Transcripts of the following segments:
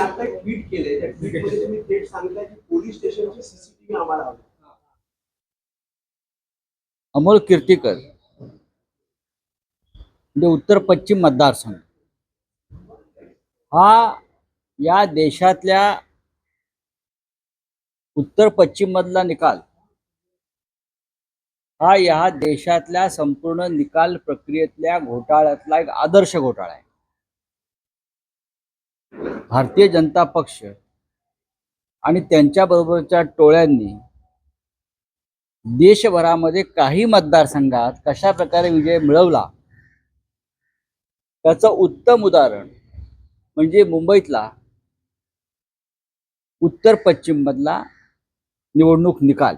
आता ट्विट केले त्या ट्विटमध्ये तुम्ही थेट सांगितलं की पोलीस सीसीटीव्ही आम्हाला अमोल कीर्तीकर. म्हणजे उत्तर पश्चिम मतदारसंघ. हा या देशातल्या उत्तर पश्चिम मधला निकाल हा या देशातल्या संपूर्ण निकाल प्रक्रियेतल्या घोटाळ्यातला एक आदर्श घोटाळा आहे. भारतीय जनता पक्ष आणि त्यांच्याबरोबरच्या टोळ्यांनी देशभरामध्ये काही मतदारसंघात कशा प्रकारे विजय मिळवला त्याचं उत्तम उदाहरण म्हणजे मुंबईतला उत्तर पश्चिम मधला निवडणूक निकाल.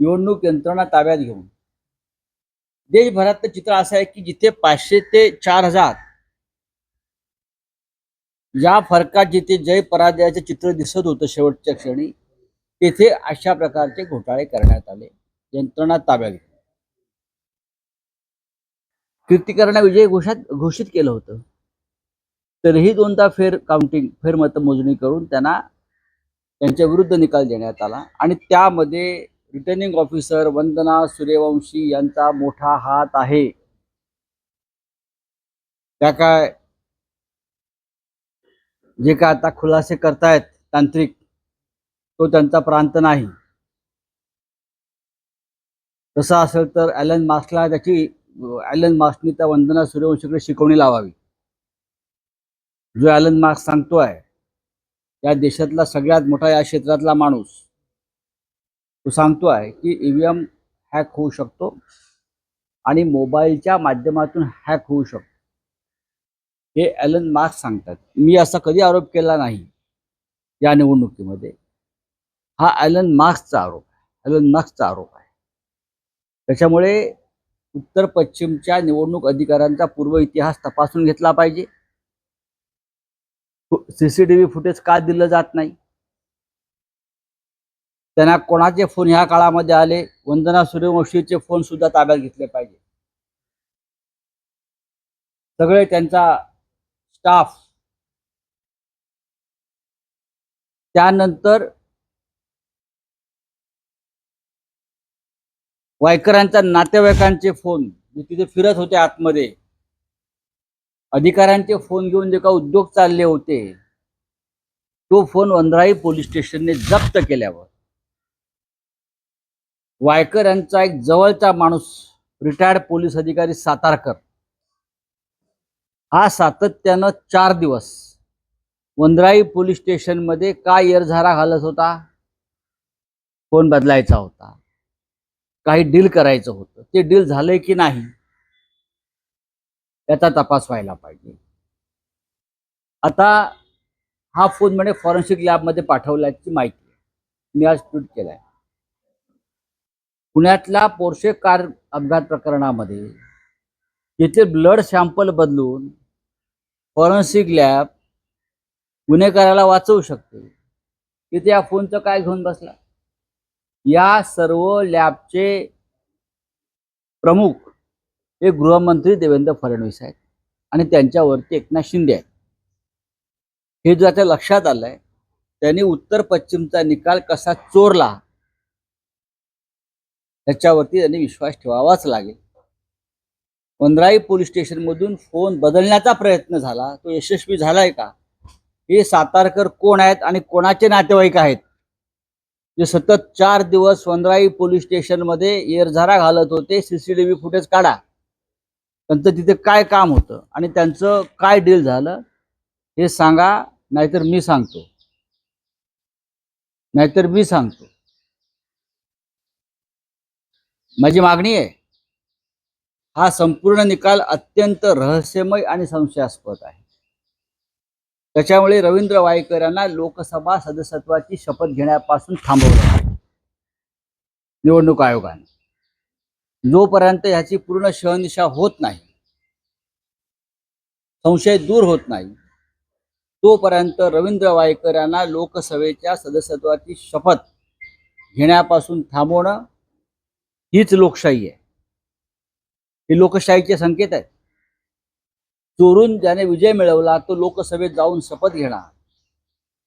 निवडणूक यंत्रणा ताब्यात घेऊन. देशभरातलं चित्र असं आहे की जिथे पाचशे ते चार हजार या फरकात जिथे जय पराजयाचं चित्र दिसत होतं शेवटच्या क्षणी तेथे अशा प्रकारचे घोटाळे करण्यात आले. यंत्रणा ताब्यात घेऊन. कीर्तिकरांना विजय घोषात घोषित केलं होतं. तरीही दोनदा फेर काउंटिंग फेर मतमोजणी करून त्यांना त्यांच्या विरुद्ध निकाल देण्यात आला. आणि त्यामध्ये रिटर्निंग ऑफिसर वंदना सूर्यवंशी यांचा मोठा हात आहे. त्या काय जे काय आता खुलासे करतायत तांत्रिक तो त्यांचा प्रांत नाही. तसं असेल तर ॲलन मास्कला त्याची ॲलन मास्कनी त्या वंदना सूर्यवंशीकडे शिकवणी लावावी. जो ॲलन मास्क सांगतोय या देशातला सगळ्यात मोठा या क्षेत्रातला माणूस तो सांगतो आहे की ईव्हीएम हॅक होऊ शकतो आणि मोबाईलच्या माध्यमातून हॅक होऊ शकतो. हे ॲलन मार्क्स सांगतात. मी असा कधी आरोप केला नाही या निवडणुकीमध्ये. हा ॲलन मार्क्सचा आरोप आहे. ॲलन मार्क्सचा आरोप आहे. त्याच्यामुळे उत्तर पश्चिमच्या निवडणूक अधिकाऱ्यांचा पूर्व इतिहास तपासून घेतला पाहिजे. सीसीटीव्ही फुटेज का दिलं जात नाही? त्यांना कोणाचे फोन ह्या काळामध्ये आले? वंदना सूर्यवंशीचे फोन सुद्धा ताब्यात घेतले पाहिजे. सगळे त्यांचा स्टाफ त्यानंतर वायकरांच्या नातेवाईकांचे फोन. जे तिथे फिरत होते आतमध्ये. अधिकाऱ्यांचे फोन घेऊन जे का उद्योग चालले होते तो फोन वंधराई पोलीस स्टेशनने जप्त केल्यावर. वायकर यांचा एक जवळचा माणूस रिटायर्ड पोलीस अधिकारी सातारकर. हा सातत्यानं चार दिवस वंद्राई पोलीस स्टेशनमध्ये का येरझारा घालत होता? फोन बदलायचा होता? काही डील करायचं होतं. ते डील झालंय की नाही? याचा तपास व्हायला पाहिजे. आता हा फोन म्हणे फॉरेन्सिक लॅबमध्ये पाठवल्याची माहिती मी आज ट्विट केलाय. पुण्यातल्या पोर्शे कार अपघात प्रकरणामध्ये तिथे ब्लड सॅम्पल बदलून फॉरेन्सिक लॅब गुन्हेगाराला वाचवू शकते. तिथे या फोनचं काय घेऊन बसला? या सर्व लॅबचे प्रमुख हे गृहमंत्री देवेंद्र फडणवीस आहेत आणि त्यांच्यावरती एकनाथ शिंदे आहेत. हे जो आता लक्षात आलंय त्यांनी उत्तर पश्चिमचा निकाल कसा चोरला ह्याच्यावरती त्यांनी विश्वास ठेवावाच लागेल. वंद्राई पोलीस स्टेशनमधून फोन बदलण्याचा प्रयत्न झाला. तो यशस्वी झालाय का? हे सातारकर कोण आहेत आणि कोणाचे नातेवाईक आहेत? जे सतत चार दिवस वंद्राई पोलीस स्टेशनमध्ये एरझारा घालत होते सीसीटीव्ही फुटेज काढा. त्यांचं तिथे काय काम होतं? आणि त्यांचं काय डील झालं? हे सांगा नाहीतर मी सांगतो. नाहीतर मी सांगतो. माझी मागणी आहे हा संपूर्ण निकाल अत्यंत रहस्यमय आणि संशयास्पद आहे. त्याच्यामुळे रवींद्र वायकर यांना लोकसभा सदस्यत्वाची शपथ घेण्यापासून थांबवलं निवडणूक आयोगाने. जोपर्यंत ह्याची पूर्ण शहनिशा होत नाही संशय दूर होत नाही तोपर्यंत रवींद्र वायकर यांना लोकसभेच्या सदस्यत्वाची शपथ घेण्यापासून थांबवणं हीच लोकशाही आहे. हे लोकशाहीचे संकेत आहेत. चोरून ज्याने विजय मिळवला तो लोकसभेत जाऊन शपथ घेणार.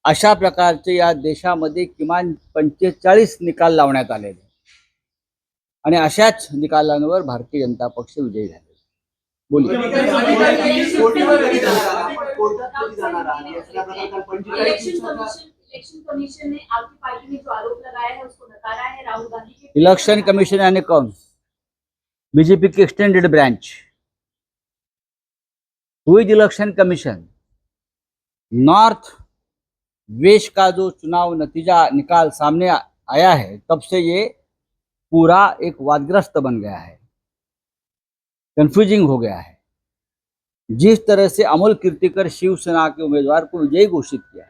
अशा प्रकारचे या देशामध्ये किमान पंचेचाळीस निकाल लावण्यात आलेले आणि अशाच निकालांवर भारतीय जनता पक्ष विजयी झाले बोलू. कोर्टावर कधी जाणार आहात? आपण कोर्टात कधी जाणार आहात? या सगळ्या प्रकारे काल 45 इलेक्शन कमीशन ने आपकी पार्टी ने जो आरोप लगाया है, उसको नकारा है, राहुल गांधी इलेक्शन कमीशन यानी कौन बीजेपी की एक्सटेंडेड ब्रांच हुई इलेक्शन कमीशन नॉर्थ वेस्ट का जो चुनाव नतीजा निकाल सामने आया है, तब से ये पूरा एक वादग्रस्त बन गया है कंफ्यूजिंग हो गया है जिस तरह से अमोल कीर्तिकर शिवसेना के उम्मीदवार को विजयी घोषित किया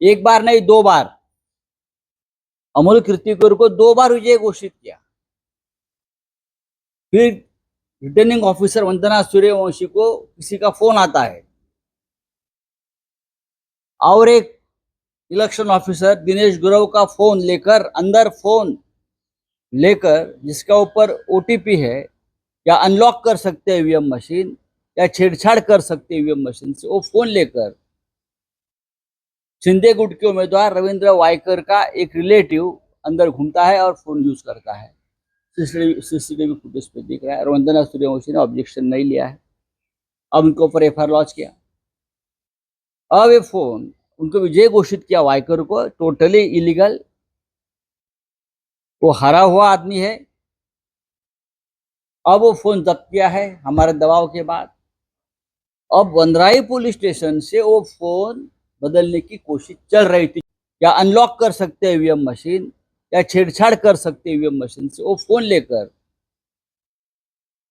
एक बार नहीं, दो बार। अमोल कीर्तिकर को दो बार विजय घोषित किया। फिर रिटर्निंग ऑफिसर वंदना सूर्यवंशी को किसी का फ़ोन आता है। और एक इलेक्शन ऑफिसर दिनेश गुरव का फ़ोन लेकर, अंदर फ़ोन लेकर, जिसका ऊपर ओटीपी है, या अनलॉक कर सकते हैं ईवीएम मशीन या छेड़छाड़ कर सकते हैं ईवीएम मशीन से, वो फ़ोन लेकर शिंदे गुट के उम्मीदवार रविंद्र वायकर का एक रिलेटिव अंदर घूमता है और फ़ोन यूज़ करता है। सीसीटीवी फुटेज पे दिख रहा है। और सूर्यवंशी ने ऑब्जेक्शन नहीं लिया है। अब उनके ऊपर एफ़ लॉन्च किया। अब ये फ़ोन उनको विजय घोषित किया वायकर को टोटली इलीगल वो हरा हुआ आदमी है। अब वो फ़ोन जब्त किया है हमारे दबाव के बाद। अब वंदराई पुलिस स्टेशन से वो फ़ोन बदलने की कोशिश चल रही थी। या अनलॉक कर सकते हैं ईवीएम मशीन या छेड़छाड़ कर सकते ईवीएम मशीन से। वो फ़ोन लेकर।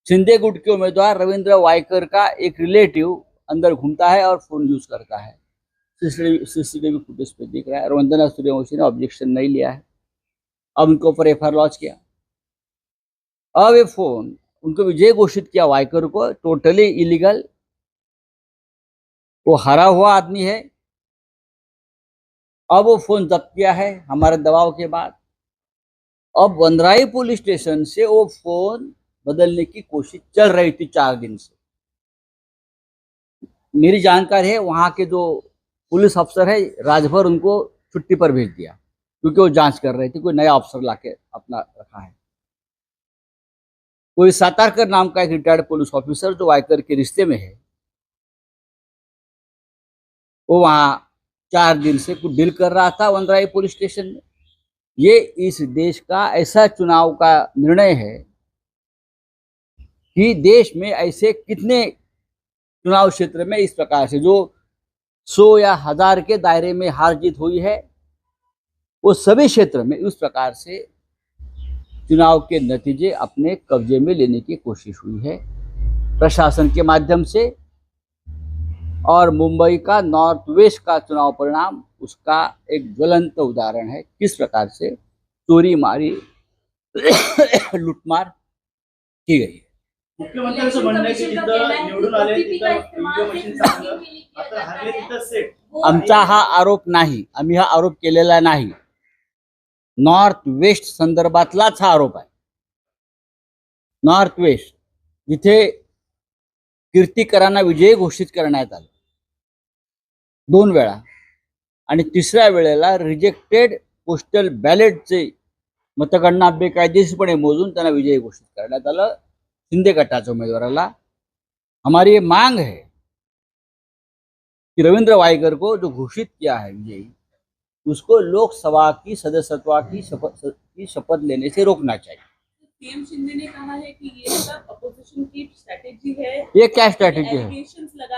शिंदे गुट के उम्मीदवार रविंद्र वायकर का एक रिलेटिव अंदर घूमता है और फ़ोन यूज़ करता है। सीसीटीवी फुटेज पे दिख रहा है। और वंदना सूर्यवंशी ने ऑब्जेक्शन नहीं लिया है। अब उनके ऊपर एफ़ लॉन्च किया। अब ये फ़ोन उनको विजय घोषित किया वायकर को टोटली इलीगल वो हरा हुआ आदमी है। अब वो फ़ोन जब्त किया है हमारे दबाव के बाद। अब वनराई पुलिस स्टेशन से वो फ़ोन बदलने की कोशिश चल रही थी चार दिन से। मेरी जानकारी है वहाँ के जो पुलिस अफसर है, राजभर उनको छुट्टी पर भेज दिया, क्योंकि वो जाँच कर रहे थे, कोई नया अफसर लाके अपना रखा है। कोई सातारकर नाम का एक रिटायर्ड पुलिस ऑफिसर जो वायकर के रिश्ते में है, वो वहाँ चार दिन से कुछ डील कर रहा था वनराई पुलिस स्टेशन में। ये इस देश का ऐसा चुनाव का निर्णय है कि देश में ऐसे कितने चुनाव क्षेत्र में इस प्रकार से जो सौ या हज़ार के दायरे में हार जीत हुई है, वो सभी क्षेत्र में उस प्रकार से चुनाव के नतीजे अपने कब्जे में लेने की कोशिश हुई है। प्रशासन के माध्यम से और मुंबई का नॉर्थ वेस्ट का चुनाव परिणाम उसका एक ज्वलंत उदाहरण है। किस प्रकार से? चोरी मारी लूटमार की गई है। मुख्यमंत्र्यांचं म्हणणं आहे की निवडून आले तिथं आमचा हा आरोप नाही आम्ही हा आरोप केलेला नाही. नॉर्थ वेस्ट संदर्भातलाच हा आरोप आहे. नॉर्थ वेस्ट जिथे कीर्तिकरांना विजयी घोषित करण्यात आलं. दोन वेळा. आणि तिसऱ्या वेळेला रिजेक्टेड पोस्टल बॅलेटचे मतगणना बेकायदेशीरपणे मोजून त्यांना विजयी घोषित करण्यात आलं. शिंदे गटाच्या उमेदवाराला. हमारी ये मांग है. कि रविंद्र वाईकर को जो घोषित किया है विजयी उसको लोकसभा की सदस्यत्व की शपथ की शपथ लेने से रोकना चाहिए। सीएम शिंदे ने कहा है कि ये सब अपोजिशन की स्ट्रेटेजी है। ये क्या स्ट्रैटेजी है?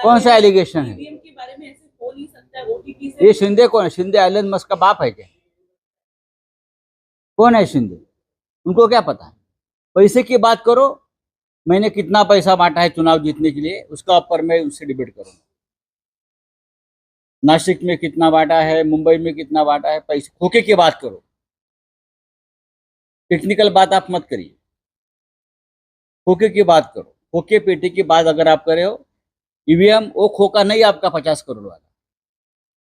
कौन सा एलिगेशन है? ईवीएम के बारे में ऐसे हो नहीं सकता ओटीपी से। ये शिंदे कौन है? शिंदे एलन मस्क का बाप है क्या? कौन है शिंदे? उनको क्या पता है? पैसे की बात करो मैंने कितना पैसा बांटा है चुनाव जीतने के लिए उसका ऊपर मैं उनसे डिबेट करूँगा। नासिक में कितना बांटा है मुंबई में कितना बांटा है पैसे खोके की बात करो। टेक्निकल बात आप मत करिए। खोके की बात करो। खोके पेटी की बात अगर आप करे हो ईवीएम वो खोका नहीं आपका पचास करोड़ वाला।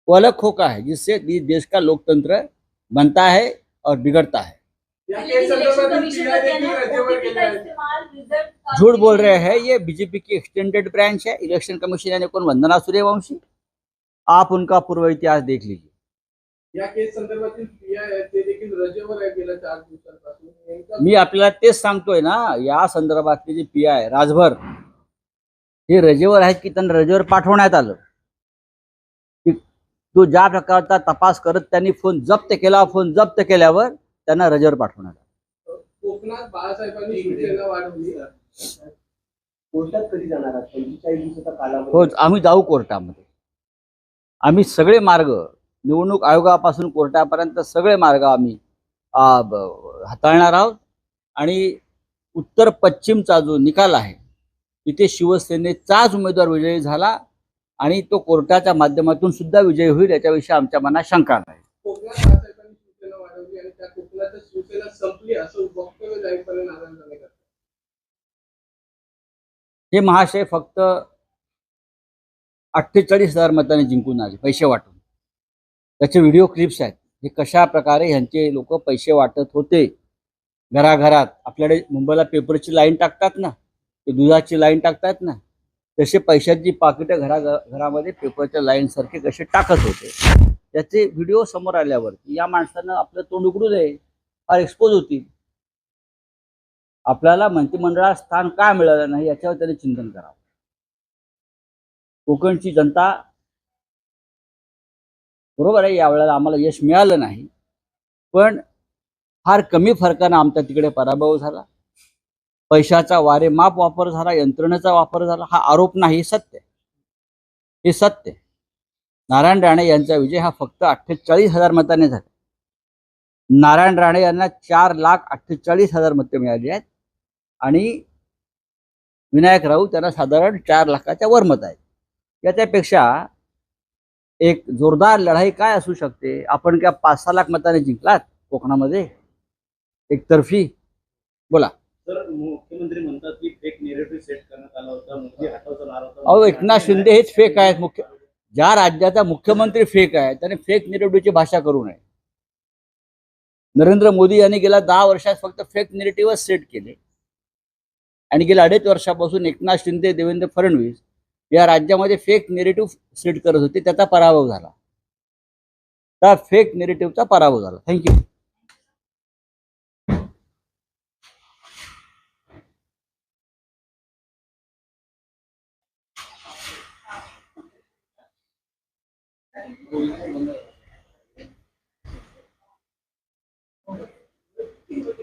वो अलग खोका है जिससे देश का लोकतंत्र बनता है और बिगड़ता है। झूठ बोल रहे हैं। ये बीजेपी की एक्सटेंडेड ब्रांच है इलेक्शन कमीशन यानी कौन? वंदना सूर्यवंशी। आप उनका पूर्व इतिहास देख लीजिए। या केस संदर्भातील ते देखील रजेवर आहे गेल्या चार दिवसांपासून. मी आपल्याला तेच सांगतोय ना या संदर्भातले जे पी आय राजभर हे रजेवर आहेत की त्यांना रजेवर पाठवण्यात आलं? की तो ज्या प्रकारचा तपास करत त्यांनी फोन जप्त केला फोन जप्त केल्यावर त्यांना रजेवर पाठवण्यात आलं. कोकणात बाळासाहेबांनी वाढवली. कोर्टात कधी जाणार आहात? पंचेचाळीस दिवसाचा कालावधी. हो आम्ही जाऊ कोर्टामध्ये. आम्ही सगळे मार्ग निवडणूक आयोगापासून कोर्टापर्यंत सगळे मार्ग आम्ही हाताळणार आहोत. आणि उत्तर पश्चिमचा जो निकाल आहे तिथे शिवसेनेचाच उमेदवार विजयी झाला आणि तो कोर्टाच्या माध्यमातून सुद्धा विजयी होईल याच्याविषयी आमच्या मनात शंका नाही. हे महाशय फक्त अठ्ठेचाळीस हजार मताने जिंकून आले पैसे वाटून. त्याचे व्हिडिओ क्लिप्स आहेत. हे कशा प्रकारे ह्यांचे लोक पैसे वाटत होते? घराघरात. आपल्याकडे मुंबईला पेपरची लाईन टाकतात ना? ते दुधाची लाईन टाकतात ना? तसे पैशाची पाकिटं घरा घरामध्ये पेपरच्या लाईन सारखे कसे टाकत होते? त्याचे व्हिडिओ समोर आल्यावरती या माणसानं आपलं तोंड उघडू नये. फार एक्सपोज होतील. आपल्याला मंत्रिमंडळात स्थान का मिळालं नाही याच्यावर त्याने चिंतन करावं. कोकणची जनता बरोबर आहे? यावेळेला आम्हाला यश मिळालं नाही. पण फार कमी फरकानं आमचा तिकडे पराभव झाला. पैशाचा वारे माप वापर झाला यंत्रणेचा वापर झाला. हा आरोप नाही सत्य हे सत्य नारायण राणे यांचा विजय हा फक्त अठ्ठेचाळीस हजार मताने झाला. नारायण राणे यांना चार लाख अठ्ठेचाळीस हजार मतं मिळाली आहेत. आणि विनायक राऊत त्यांना साधारण चार लाखाच्या वर मत आहेत. याच्यापेक्षा एक जोरदार लढाई काय असू शकते? आपण काय पाच सहा लाख मताने जिंकलात कोकणामध्ये? एकतर्फी. बोला. तर मुख्यमंत्री म्हणतात की फेक नेरेटिव्ह सेट करण्यात आला होता अहो एकनाथ शिंदे हेच फेक आहेत. मुख्य ज्या राज्याचा मुख्यमंत्री फेक आहे त्याने फेक निरेटिव्हची भाषा करू नये. नरेंद्र मोदी यांनी गेल्या दहा वर्षात फक्त फेक निरेटिव्हच सेट केले. आणि गेल्या अडीच वर्षापासून एकनाथ शिंदे देवेंद्र फडणवीस या राज्यामध्ये फेक नेरेटिव्ह स्प्रेड करत होते त्याचा पराभव झाला त्या फेक नेगेटिव्हचा पराभव झाला थँक्यू